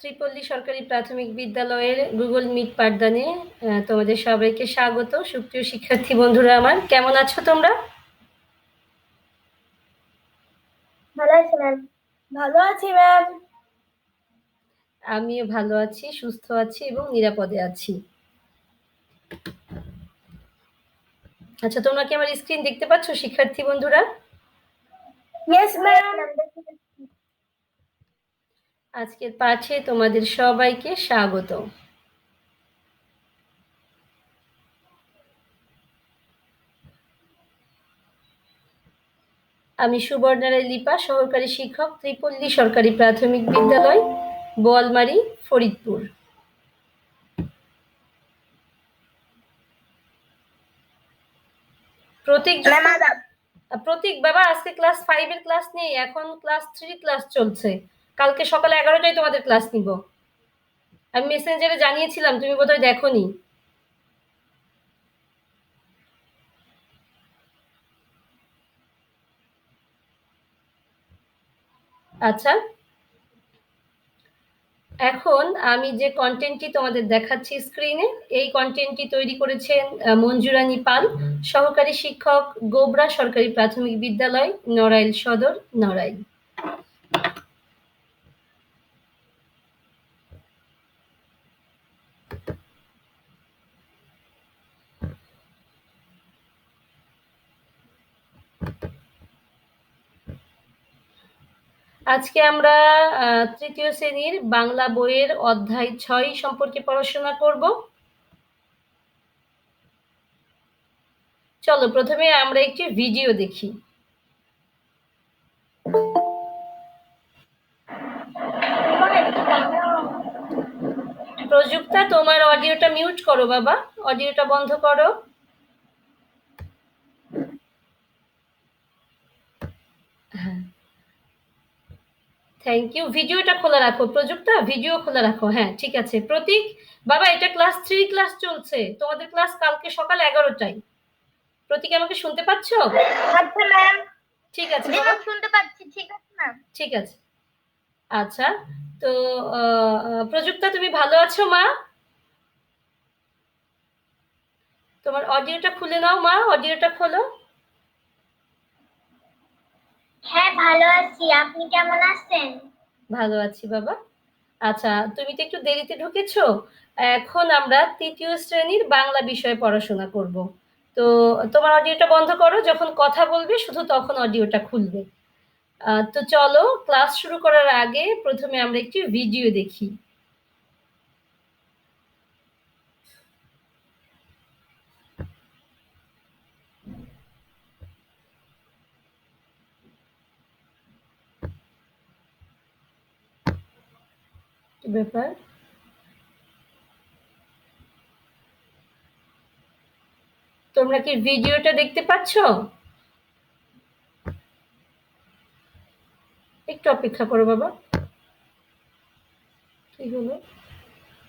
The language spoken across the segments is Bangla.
ত্রিপল্লী সরকারি প্রাথমিক বিদ্যালয়ের গুগল মিট পাঠদানে তোমাদের সবাইকে স্বাগত। সুপ্রিয় শিক্ষার্থী বন্ধুরা আমার কেমন আছো তোমরা? ভালো আছি ম্যাম ভালো আছি ম্যাম আমিও ভালো আছি সুস্থ আছি এবং নিরাপদে আছি। আচ্ছা তোমরা কি আমার স্ক্রিন দেখতে পাচ্ছ শিক্ষার্থী বন্ধুরা? ইয়েস ম্যাম আজকের পাঠে তোমাদের সবাইকে স্বাগত। আমি সুবর্ণারায় লিপা সহকারী শিক্ষক ত্রিপল্লী সরকারি প্রাথমিক বিদ্যালয় বোয়ালমারি ফরিদপুর। প্রতীক প্রতীক বাবা আজকে ক্লাস ফাইভের ক্লাস নেই এখন ক্লাস থ্রি ক্লাস চলছে। কালকে সকালে এগারোটায় তোমাদের ক্লাস নিব। আমি মেসেঞ্জারে জানিয়েছিলাম, তুমি বোধহয় দেখোনি। আচ্ছা। এখন আমি যে কন্টেন্টটি তোমাদের দেখাচ্ছি স্ক্রিনে এই কন্টেন্টটি তৈরি করেছেন মঞ্জুরানী পাল, সহকারী শিক্ষক, গোবরা সরকারি প্রাথমিক বিদ্যালয়, নড়াইল সদর, নড়াইল। আজকে আমরা তৃতীয় শ্রেণির বাংলা বইয়ের অধ্যায় ছয় সম্পর্কে পড়াশোনা করব। চলো, প্রথমে আমরা একটি ভিডিও দেখি। প্রযুক্তা, তোমার অডিওটা মিউট করো বাবা। অডিওটা বন্ধ করো। থ্যাংক ইউ ভিডিওটা খোলা রাখো প্রযুক্তা ভিডিও খোলা রাখো। হ্যাঁ ঠিক আছে। প্রতীক বাবা এটা ক্লাস থ্রি ক্লাস চলছে। তোমাদের ক্লাস কালকে সকাল এগারোটায়। প্রতীক আমাকে শুনতে পাচ্ছ? আচ্ছা ম্যাম ঠিক আছে শুনতে পাচ্ছি ঠিক আছে ম্যাম ঠিক আছে। আচ্ছা তো প্রযুক্তা তুমি ভালো আছো মা? তোমার অডিওটা খুলে নাও মা। অডিওটা খোলো। হ্যাঁ ভালো আছি। আপনি কেমন আছেন? ভালো আছি বাবা। আচ্ছা তুমি তো একটু দেরিতে ঢুকেছো। এখন আমরা তৃতীয় শ্রেণির বাংলা বিষয়ে পড়াশোনা করব। তো তোমার অডিওটা বন্ধ করো, যখন কথা বলবে, শুধু তখন অডিওটা খুলবে। তো চলো ক্লাস শুরু করার আগে প্রথমে আমরা একটি ভিডিও দেখি। ব্যাপার? তোমরা কি ভিডিওটা দেখতে পাচ্ছ? একটু অপেক্ষা করো বাবা। কি হলো?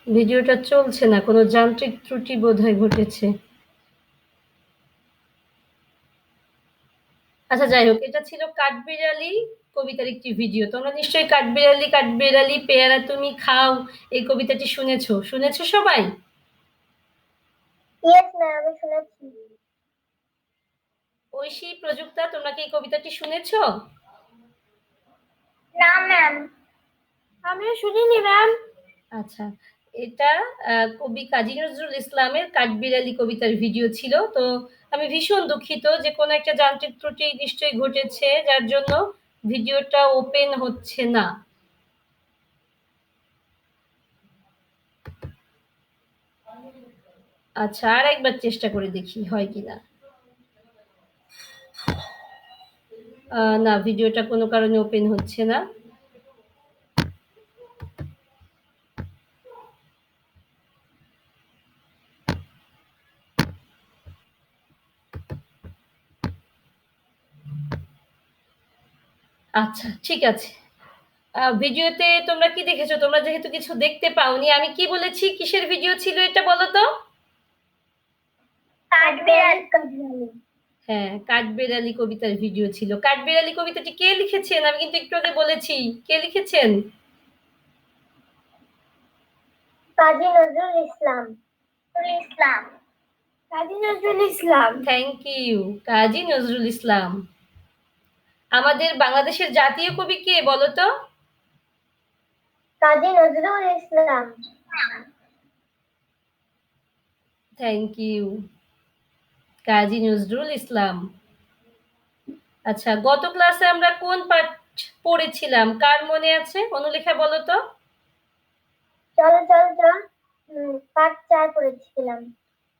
ভিডিওটা চলছে না, কোনো যান্ত্রিক ত্রুটি বোধহয় ঘটেছে। আচ্ছা যাই হোক, এটা ছিল কাঠবিড়ালি কবিতার একটি ভিডিও তোমরা নিশ্চয়ই কাঠবিড়ালি কাঠবিড়ালি পেয়ারা তুমি খাও এই কবিতাটি শুনেছো? শুনেছো সবাই? ঐশী প্রযুক্তা তোমরা কি এই কবিতাটি শুনেছো? না ম্যাম আমিও শুনিনি ম্যাম আচ্ছা এটা কবি কাজী নজরুল ইসলামের কাঠবিড়ালি কবিতার ভিডিও ছিল। তো আমি ভীষণ দুঃখিত যে কোনো একটা যান্ত্রিক ত্রুটি নিশ্চয়ই ঘটেছে যার জন্য ভিডিওটা ওপেন হচ্ছে না। আচ্ছা আর একবার চেষ্টা করে দেখি হয় কি না না, ভিডিওটা কোনো কারণে ওপেন হচ্ছে না। আচ্ছা ঠিক আছে। ভিডিওতে তোমরা কি দেখেছ? তোমরা যেহেতু কিছু দেখতে পাওনি আমি কি বলেছি? কিসের ভিডিও ছিল এটা বলো তো? হ্যাঁ কাঠবেড়ালি কবিতার ভিডিও ছিল। কাঠবেড়ালি কবিতাটি কে লিখেছেন? আমি কিন্তু একটু আগে বলেছি। কে লিখেছেন? কাজী নজরুল ইসলাম। ইসলাম। কাজী নজরুল ইসলাম। Thank you Kazi Nazrul Islam. আমাদের বাংলাদেশের জাতীয় কবি কে বলতো? কাজী নজরুল ইসলাম। Thank you Kazi Nazrul Islam. আচ্ছা গত ক্লাসে আমরা কোন পাঠ পড়েছিলাম? কার মনে আছে? অনুলেখা বলো তো। চল চল চল। পাঠ চার পড়েছিলাম।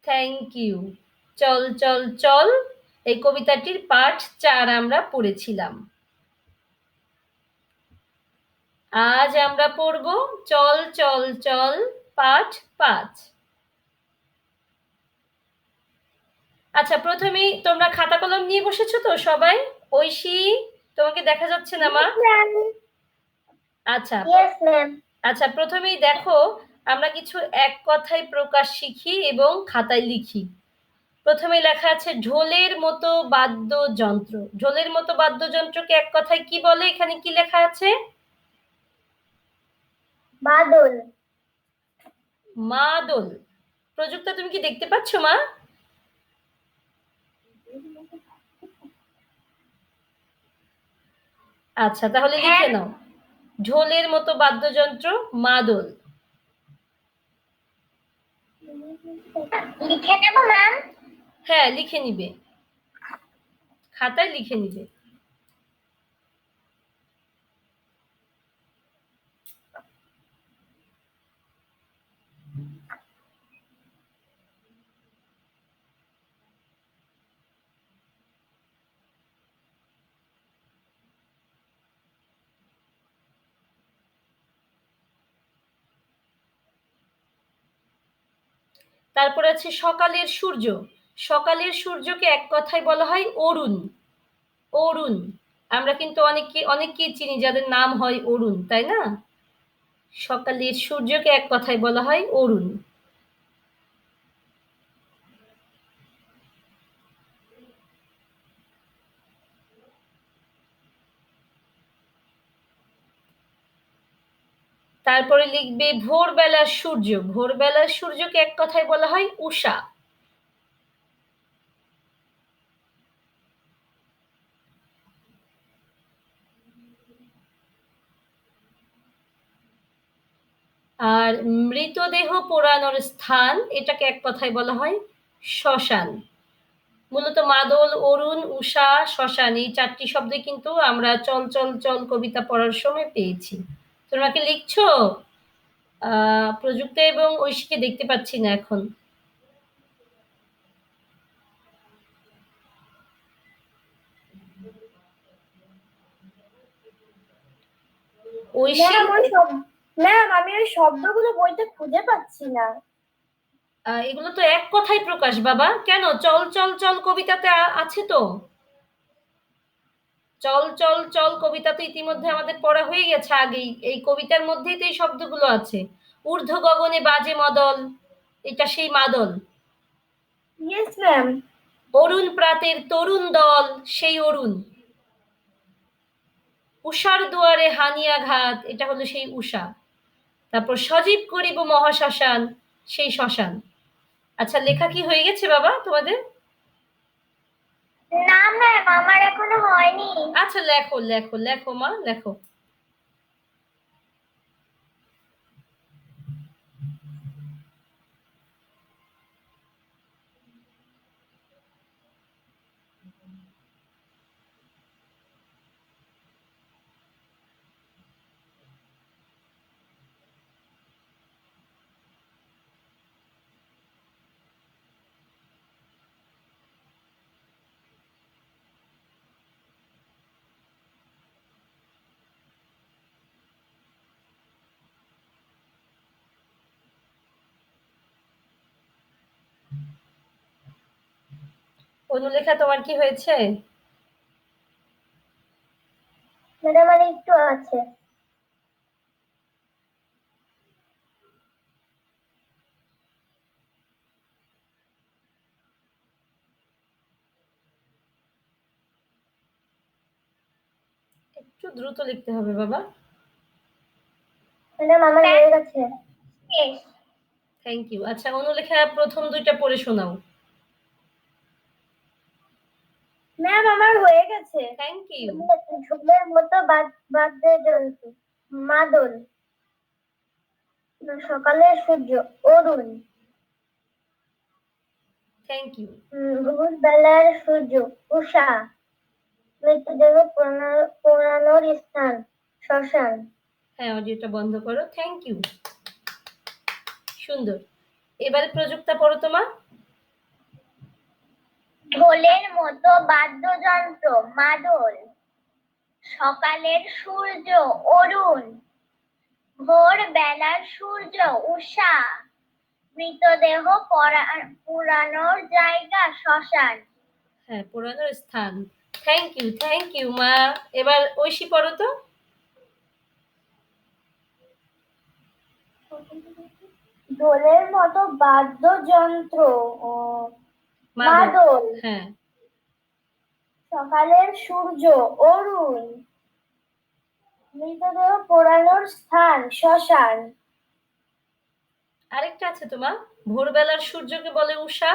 থ্যাংক ইউ চল চল চল। এই কবিতাটির পাঠ চার আমরা পড়েছিলাম। আজ আমরা পড়ব চল চল চল পাঠ পাঁচ। আচ্ছা প্রথমেই তোমরা খাতা কলম নিয়ে বসেছো তো সবাই? ঐশী তোমাকে দেখা যাচ্ছে না মা? আচ্ছা। আচ্ছা প্রথমেই দেখো আমরা কিছু এক কথায় প্রকাশ শিখি এবং খাতায় লিখি। প্রথমে লেখা আছে ঢোলের মতো বাদ্যযন্ত্র। ঢোলের মতো বাদ্যযন্ত্রকে এক কথায় কি বলে? এখানে কি লেখা আছে? বাদল। মাদল। প্রযুক্তা তুমি কি দেখতে পাচ্ছ মা? আচ্ছা তাহলে লিখে নাও। ঢোলের মতো বাদ্যযন্ত্র মাদল। লিখে নেব ম্যাম? হ্যাঁ লিখে নিবে। খাতায় লিখে নিবে। তারপর আছে সকালের সূর্য। সকালের সূর্যকে এক কথায় বলা হয় অরুণ। অরুণ। আমরা কিন্তু অনেককে, অনেককেই চিনি যাদের নাম হয় অরুণ, তাই না? সকালের সূর্যকে এক কথায় বলা হয় অরুণ। তারপরে লিখবে ভোরবেলার সূর্য। ভোরবেলার সূর্যকে এক কথায় বলা হয় উষা। আর মৃতদেহ পোড়ানোর স্থান, এটাকে এক কথায় বলা হয় শ্মশান। মূলত মাদল, অরুণ, উষা, শ্মশান, এই চারটি শব্দে কিন্তু আমরা চল চল চল কবিতা পড়ার সময় পেয়েছি। তোমরা কি লিখছো? আহ, প্রযুক্ত এবং ঐশীকে দেখতে পাচ্ছি না এখন। ঐশী ম্যাম আমি ওই শব্দগুলো বইতে খুঁজে পাচ্ছি না। এগুলো তো এক কথায় প্রকাশ বাবা। কেন? চল চল চল কবিতাতে আছে তো। চল চল চল কবিতা তো ইতিমধ্যে আমাদের পড়া হয়ে গেছে আগেই। এই কবিতার মধ্যেই তো এই শব্দগুলো আছে। ঊর্ধ্ব গগনে বাজে মদল এটা সেই মাদল। ইয়েস ম্যাম অরুণ প্রাতের তরুণ দল সেই অরুণ। উষার দুয়ারে হানিয়াঘাত এটা হলো সেই উষা তারপর সজীব করিব মহাশ্মশান সেই শ্মশান। আচ্ছা লেখা কি হয়ে গেছে বাবা তোমাদের? না ম্যাম আমার এখনও হয়নি। আচ্ছা লেখো লেখো লেখো মা লেখো। অনুলেখা তোমার কি হয়েছে? ম্যাডাম আর একটু আছে। একটু দ্রুত লিখতে হবে বাবা। ম্যাডাম আমার হয়ে গেছে। থ্যাংক ইউ আচ্ছা অনুলেখা প্রথম দুইটা পড়ে শোনাও। ম্যাম আমার হয়ে গেছে। থ্যাংক ইউ ঝুলের মতো বাদ- বাদ্যযন্ত্র মাদল। সকালের সূর্য অরুণ। থ্যাংক ইউ ভোরবেলার সূর্য উষা। মৃতদেহ পোড়ানোর স্থান শ্মশান। হ্যাঁ অডিওটা বন্ধ করো। থ্যাংক ইউ সুন্দর। এবারে প্রযুক্তা পড়ো তোমার ঢোলের মতো বাদ্যযন্ত্র মাদল সকালের সূর্য অরুণ ভোর বেলার সূর্য উষা মৃতদেহ পুরানোর জায়গা শ্মশান। হ্যাঁ পুরানোর স্থান। থ্যাংক ইউ থ্যাংক ইউ মা। এবার ঐশী পড়ো তো। ঢোলের মতো বাদ্যযন্ত্র ও মাদল। হ্যাঁ। সকালের সূর্য অরুণ। মৃতদেহ পোড়ানোর স্থান শ্মশান। আরেকটা আছে তোমার? ভোরবেলার সূর্যকে বলে উষা।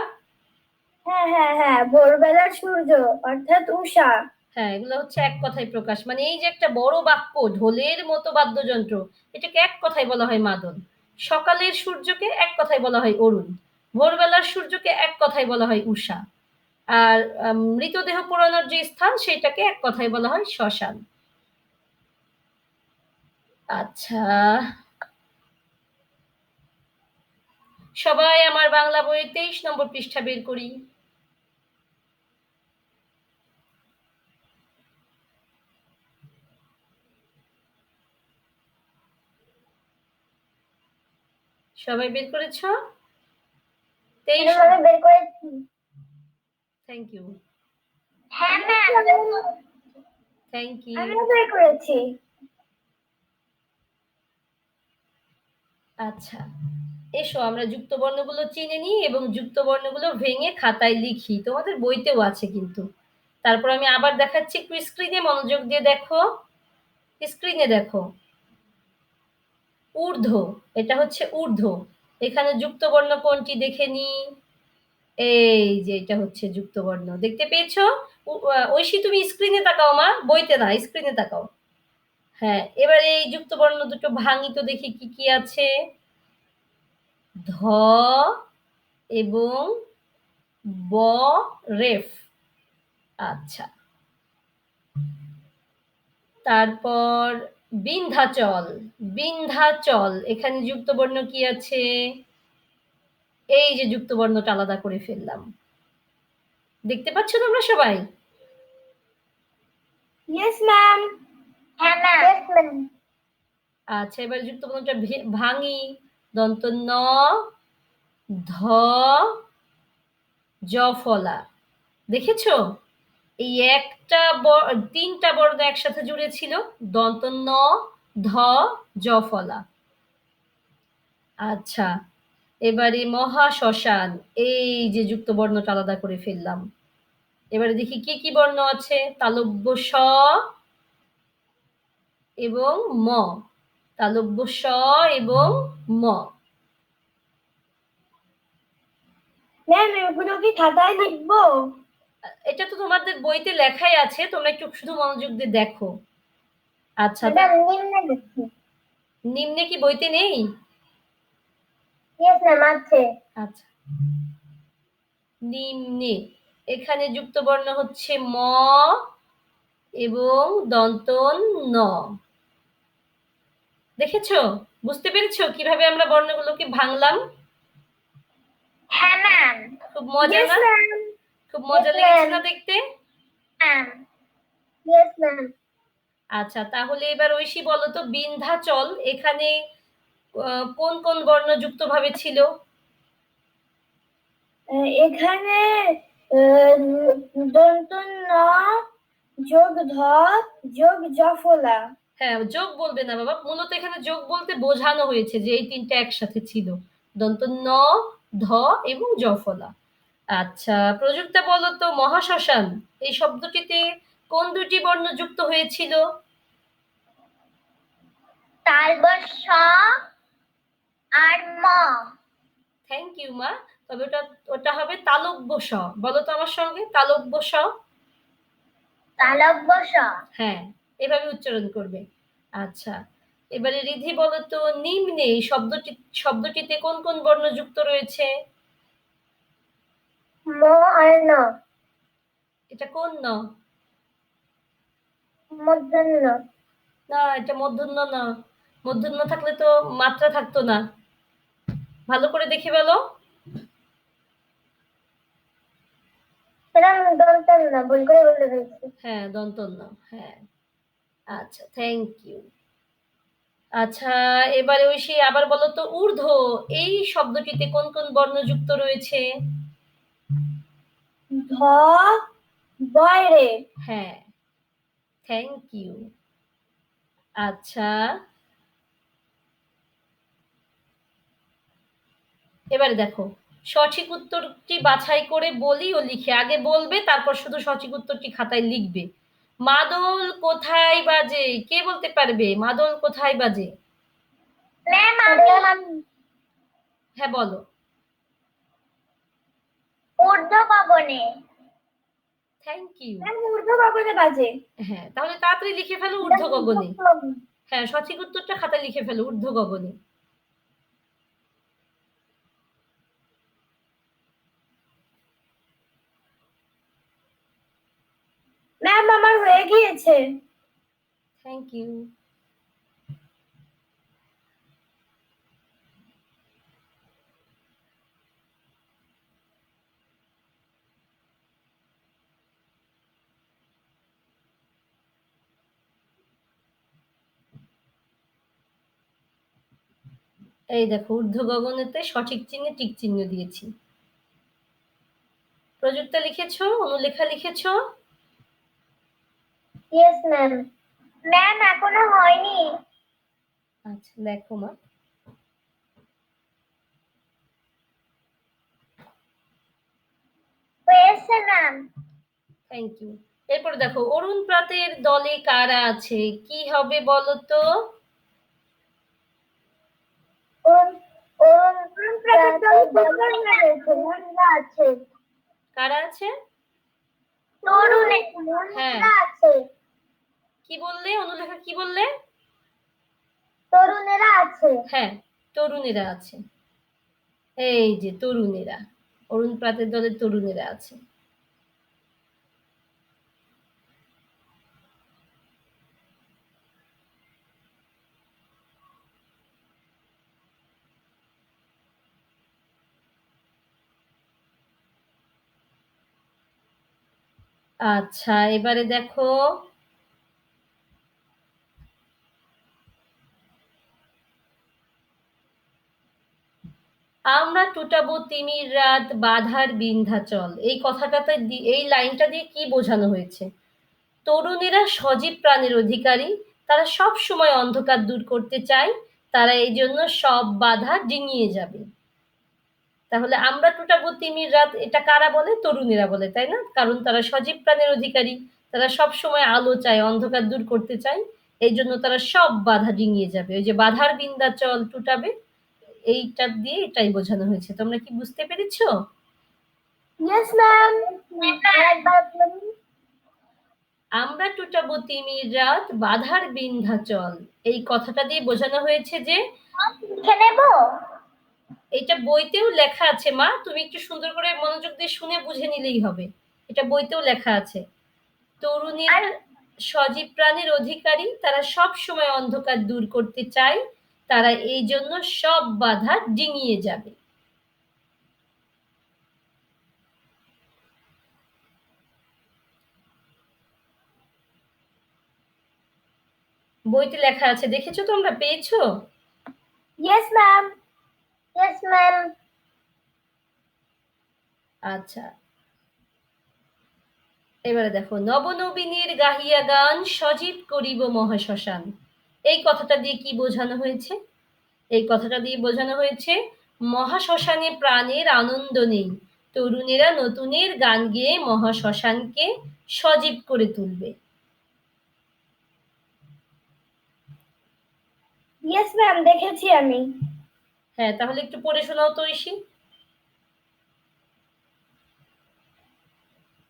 হ্যাঁ হ্যাঁ হ্যাঁ ভোরবেলার সূর্য অর্থাৎ উষা। হ্যাঁ এগুলো হচ্ছে এক কথায় প্রকাশ। মানে এই যে একটা বড় বাক্য ঢোলের মতো বাদ্যযন্ত্র এটাকে এক কথায় বলা হয় মাদল। সকালের সূর্যকে এক কথায় বলা হয় অরুণ। ভোরবেলার সূর্যকে এক কথায় বলা হয় উষা আর মৃতদেহ পোড়ানোর যে স্থান সেটাকে এক কথায় বলা হয় শ্মশান। আচ্ছা। সবাই আমার বাংলা বইয়ের তেইশ নম্বর পৃষ্ঠা বের করি। সবাই বের করেছ? তেইশ বের করেছি থ্যাংক ইউ হ্যাঁ ম্যাম থ্যাংক ইউ বের করেছি। আচ্ছা এসো আমরা যুক্ত বর্ণগুলো চিনে নিই এবং যুক্ত বর্ণগুলো ভেঙে খাতায় লিখি। তোমাদের বইতেও আছে কিন্তু। তারপর আমি আবার দেখাচ্ছি একটু স্ক্রিনে মনোযোগ দিয়ে দেখো। স্ক্রিনে দেখো। ঊর্ধ্ব এটা হচ্ছে ঊর্ধ্ব। এখানে যুক্ত বর্ণ কোনটি দেখে নি? এই যে এটা হচ্ছে যুক্ত বর্ণ দেখতে পেয়েছ? ঐশী, তুমি স্ক্রিনে তাকাও মা, বইতে না স্ক্রিনে তাকাও। হ্যাঁ এবারে এই যুক্ত বর্ণ দুটো ভাঙি তো দেখি কি কি আছে। ধ এবং ব, রেফ। আচ্ছা। তারপর বিন্ধ্যাচল বিন্ধ্যাচল। এখানে যুক্ত বর্ণ কি আছে? এই যে যুক্ত বর্ণটা আলাদা করে ফেললাম। দেখতে পাচ্ছ তোমরা সবাই? ইয়েস ম্যাম হ্যাঁ ম্যাম আচ্ছা এবার যুক্ত বর্ণটা ভাঙি। দন্ত ন ধ জ ফলা দেখেছ? এই একটা তিনটা বর্ণ একসাথে জুড়ে ছিল দন্ত ন ধ জ ফলা আচ্ছা এবারে মহা শ্মশান এই যে যুক্ত বর্ণটা আলাদা করে ফেললাম। এবারে দেখি কি কি বর্ণ আছে? তালব্য স এবং ম। তালব্য স এবং ম। ম্যাম, এগুলো কি খাতায় লিখব? এটা তো তোমাদের বইতে লেখাই আছে তোমরা একটু শুধু মনোযোগ দিয়ে দেখো। আচ্ছা নিম্নে কি বইতে নেই? আচ্ছা। নিম্নে এখানে যুক্ত বর্ণ হচ্ছে ম এবং দন্তন ন। দেখেছ? বুঝতে পেরেছ কীভাবে আমরা বর্ণগুলোকে ভাঙলাম? হ্যাঁ ম্যাম খুব মজা না খুব মজা লেগেছে না দেখতে? ম্যাম আচ্ছা তাহলে এবার ঐশী বলো তো বিন্ধ্যাচল এখানে কোন কোন বর্ণ যুক্ত ভাবে ছিল এখানে দন্ত ন যোগ ধ যোগ জফলা হ্যাঁ যোগ বলবে না বাবা। মূলত এখানে যোগ বলতে বোঝানো হয়েছে যে এই তিনটা একসাথে ছিল। দন্ত ন ধ এবং জফলা। আচ্ছা প্রযুক্তা বলো তো মহাশ্মশান এই শব্দটিতে কোন দুটি বর্ণ যুক্ত হয়েছিল? তালবস আর ম। ইউ মা। তবে ওটা ওটা হবে তালব্য স বলো তো আমার সঙ্গে তালব্য স তালব্য স হ্যাঁ এভাবে উচ্চারণ করবে। আচ্ছা এবারে রিধি বলো তো নিম্নে এই শব্দটি শব্দটিতে কোন কোন বর্ণ যুক্ত রয়েছে? ম আর ন। এটা কোন ন? মূর্ধন্য না এটা মধ্যন্য না। মধ্যন্য থাকলে তো মাত্রা থাকতো না। ভালো করে দেখে বলো ভুল করে বলে ফেলছি হ্যাঁ দন্তন্য হ্যাঁ। আচ্ছা থ্যাংক ইউ আচ্ছা এবারে ওই সেই আবার বলো তো ঊর্ধ্ব এই শব্দটিতে কোন কোন বর্ণ যুক্ত রয়েছে? ধ বয়রে। হ্যাঁ থ্যাংক ইউ আচ্ছা। এবারে দেখো সঠিক উত্তরটি বাছাই করে বলি ও লিখে। আগে বলবে তারপর শুধু সঠিক উত্তরটি খাতায় লিখবে। মাদল কোথায় বাজে? কে বলতে পারবে? মাদল কোথায় বাজে? হ্যাঁ বলো। ঊর্ধ্ব গগনে থ্যাংক ইউ ঊর্ধ্ব গগনে বাজে। হ্যাঁ তাহলে তাড়াতাড়ি লিখে ফেলো ঊর্ধ্ব গগনে হ্যাঁ সঠিক উত্তরটা খাতায় লিখে ফেলো ঊর্ধ্ব গগনে ম্যাম আমার হয়ে গিয়েছে। থ্যাংক ইউ এই দেখো ঊর্ধ্ব গগনেতে সঠিক চিহ্নে টিক চিহ্ন দিয়েছি। প্রযুক্তা লিখেছো? অনুলেখা লিখেছো? ইয়েস ম্যাম ম্যাম এখনও হয়নি। আচ্ছা দেখো মা। হয়েছে ম্যাম থ্যাংক ইউ এরপর দেখো অরুণ প্রাতের দলে কারা আছে? কি হবে বলো তো? আছে কারা আছে? তরুণে। হ্যাঁ। কি বললে? অনুলেখা কি বললে? তরুণেরা আছে। হ্যাঁ তরুণেরা আছে। এই যে তরুণেরা অরুণ প্রাতের দলের তরুণেরা আছে। আচ্ছা এবারে দেখো। আমরা টুটাবো তিমির রাত, বাধার বিন্ধ্যাচল। এই কথাটাতে এই লাইনটা দিয়ে কি বোঝানো হয়েছে? তরুণেরা সজীব প্রাণের অধিকারী, তারা সব সময় অন্ধকার দূর করতে চায়, তারা এই জন্য সব বাধা ডিঙিয়ে যাবে। তাহলে আমরা টুটাবো তিমির রাত এটা কারা বলে? তরুণেরা বলে তাই না? কারণ তারা সজীব প্রাণের অধিকারী তারা সব সময় আলো চায় অন্ধকার দূর করতে চায় এই জন্য তারা সব বাধা ডিঙিয়ে যাবে। ওই যে বাধার বিন্ধ্যাচল টুটাবে এইটা দিয়ে এটাই বোঝানো হয়েছে। তোমরা কি বুঝতে পেরেছ? ইয়েস ম্যাম আমরা টুটাবো তিমির রাত বাধার বিন্ধ্যাচল এই কথাটা দিয়ে বোঝানো হয়েছে যে লিখে নেব এটা বইতেও লেখা আছে মা। তুমি একটু সুন্দর করে মনোযোগ দিয়ে শুনে বুঝে নিলেই হবে। এটা বইতেও লেখা আছে। তরুণীরা সজীব প্রাণের অধিকারী তারা সব সময় অন্ধকার দূর করতে চায়। তারা এই জন্য সব বাধা ডিঙিয়ে যাবে। বইতে লেখা আছে দেখেছ তোমরা? পেয়েছ? ইয়েস ম্যাম ইয়েস ম্যাম আচ্ছা। এবারে দেখো নবনবীনের গাহিয়া গান সজীব করিব মহাশ্মশান। এই কথাটা দিয়ে কি বোঝানো হয়েছে? এই কথাটা দিয়ে বোঝানো হয়েছে মহাশ্মশানে প্রাণের আনন্দ নেই। তরুণেরা নতুনের গান গেয়ে মহাশ্মশানকে সজীব করে তুলবে। ইয়েস ম্যাম দেখেছি আমি। হ্যাঁ তাহলে একটু পড়ে শোনাও তো মহাশ্মশান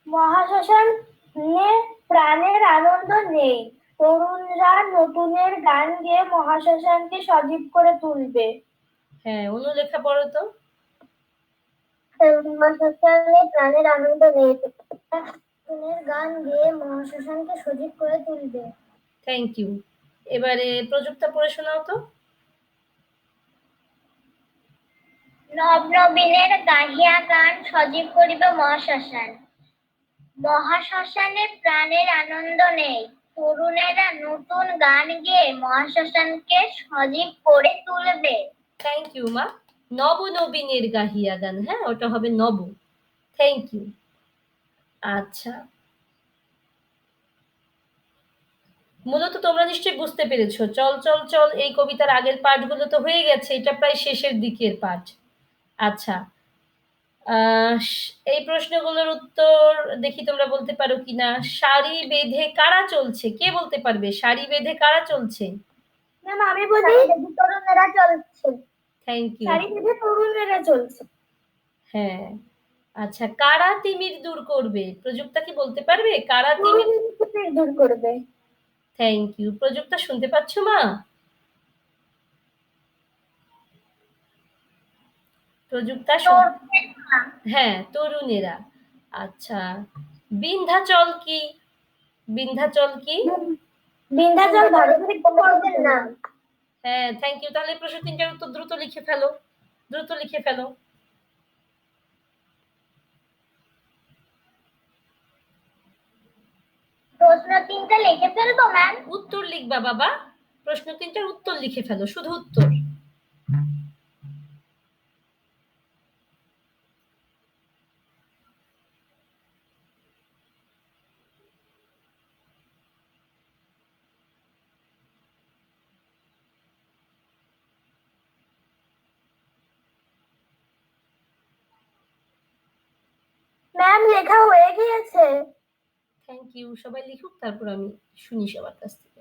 মহাশ্মশানে প্রাণের আনন্দ নেই। তরুণরা নতুনের গান গেয়ে মহাশ্মশানকে সজীব করে তুলবে। হ্যাঁ অনু লেখা পড়ো তো। মহাশ্মশানে প্রাণের আনন্দ নেই। তরুণের গান গেয়ে মহাশ্মশানকে সজীব করে তুলবে। Thank you. এবারে প্রযুক্তা পড়ে শোনাও তো। নব নবীনের গাহিয়া গান সজীব করিবে মহাশ্মশান। মহাশ্মশানে প্রাণের আনন্দ নেই। তরুণেরা নতুন গান গেয়ে মহাশ্মশানকে সজীব করে তুলবে। থ্যাংক ইউ মা। নব নবীনের গাহিয়া গান হ্যাঁ? ওটা হবে নব। থ্যাংক ইউ আচ্ছা। মূলত তোমরা নিশ্চয়ই বুঝতে পেরেছ। চল চল চল, এই কবিতার আগের পাঠগুলো তো হয়ে গেছে। এটা প্রায় শেষের দিকের পাঠ। আচ্ছা। আহ, এই প্রশ্নগুলোর উত্তর দেখি তোমরা বলতে পারো কিনা। সারি বেঁধে কারা চলছে? কে বলতে পারবে? সারি বেঁধে কারা চলছে? ম্যাম আমি বলি তরুণেরা চলছে। থ্যাংক ইউ শাড়ি বেঁধে তরুণেরা চলছে। হ্যাঁ। আচ্ছা কারা তিমির দূর করবে? প্রযুক্তা কি বলতে পারবে? কারা তিমির তরুণেরা দূর করবে। থ্যাংক ইউ প্রযুক্তা শুনতে পাচ্ছ মা? প্রযুক্তা হ্যাঁ তরুণেরা। আচ্ছা বিন্ধ্যাচল কি? বিন্ধ্যাচল কি? বিন্ধ্যাচল ভারতের একটি পর্বতের নাম। হ্যাঁ থ্যাংক ইউ তাহলে প্রশ্ন তিনটার উত্তর দ্রুত লিখে ফেলো। দ্রুত লিখে ফেলো। প্রশ্ন তিনটা লিখে ফেলব ম্যাম উত্তর লিখবা বাবা। প্রশ্ন তিনটার উত্তর লিখে ফেলো শুধু উত্তর ম্যাম লেখা হয়ে গিয়েছে ইউ সবাই লিখুক তারপর আমি শুনি সবার কাছ থেকে।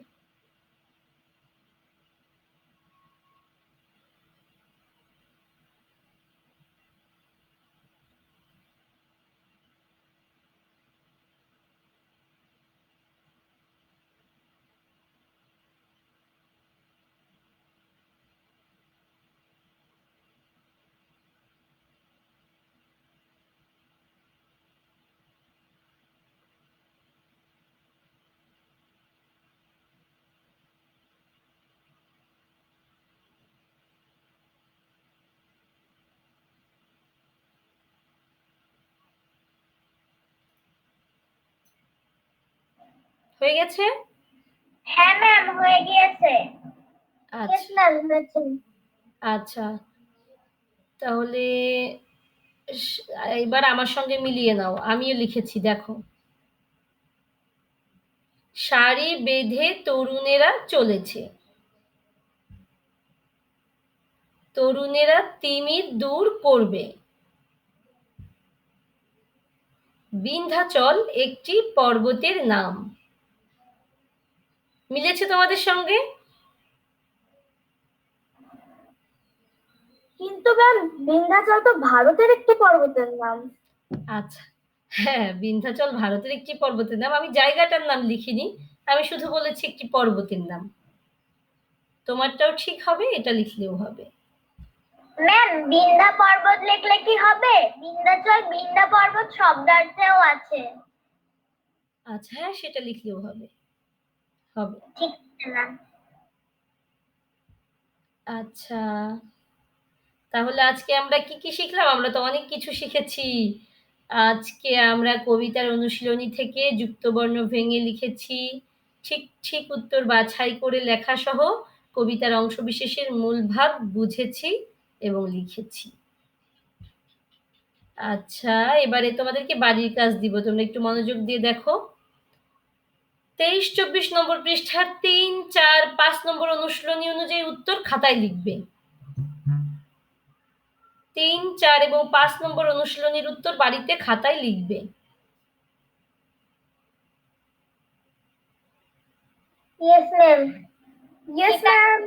হয়ে গেছে? হ্যাঁ ম্যাম হয়ে গিয়েছে। আচ্ছা। আচ্ছা। তাহলে এবার আমার সঙ্গে মিলিয়ে নাও। আমিও লিখেছি দেখো। শাড়ি বেঁধে তরুণেরা চলেছে। তরুণেরা তিমির দূর করবে। বিন্ধ্যাচল একটি পর্বতের নাম। মিলেছে তোমাদের সঙ্গে? কিন্তু ম্যাম বিন্ধ্যাচল তো ভারতের একটি পর্বতের নাম। আচ্ছা হ্যাঁ বিন্ধ্যাচল ভারতের একটি পর্বতের নাম। আমি জায়গাটার নাম লিখিনি আমি শুধু বলেছি একটি পর্বতের নাম। তোমারটাও ঠিক হবে এটা লিখলেও হবে। ম্যাম বিন্ধ্যা পর্বত লিখলে কি হবে? বিন্ধ্যাচল বিন্ধ্যা পর্বত শব্দার্থেও আছে। আচ্ছা হ্যাঁ সেটা লিখলেও হবে। হবে। ঠিক আচ্ছা। তাহলে আজকে আমরা কি কি শিখলাম? আমরা তো অনেক কিছু শিখেছি। আজকে আমরা কবিতার অনুশীলনী থেকে যুক্তবর্ণ ভেঙে লিখেছি। ঠিক ঠিক উত্তর বাছাই করে লেখা সহ কবিতার অংশবিশেষের মূল ভাব বুঝেছি এবং লিখেছি। আচ্ছা এবারে তোমাদেরকে বাড়ির কাজ দিব। তোমরা একটু মনোযোগ দিয়ে দেখো। তেইশ চব্বিশ নম্বর পৃষ্ঠার তিন চার পাঁচ নম্বর অনুশীলনী অনুযায়ী উত্তর খাতায় লিখবে। তিন চার এবং পাঁচ নম্বর অনুশীলনীর উত্তর বাড়িতে খাতায় লিখবে। Yes, ma'am. Yes, ম্যাম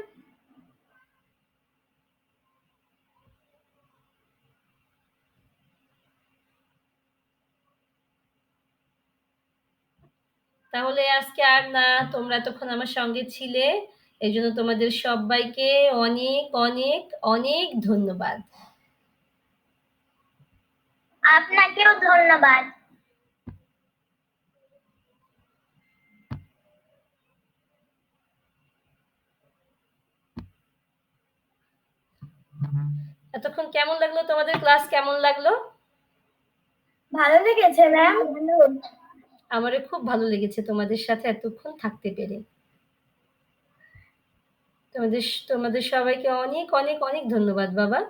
তাহলে আজকে আর না তোমরা এতক্ষণ আমার সঙ্গে ছিলে। এজন্য তোমাদের সব্বাইকে অনেক, অনেক, অনেক ধন্যবাদ। আপনাকেও ধন্যবাদ। এতক্ষণ কেমন লাগল তোমাদের ক্লাস কেমন লাগল? ভালো লেগেছে ম্যাম? আমারও খুব ভালো লেগেছে তোমাদের সাথে এতক্ষণ থাকতে পেরে। তোমাদের তোমাদের সবাইকে অনেক, অনেক, অনেক ধন্যবাদ বাবা।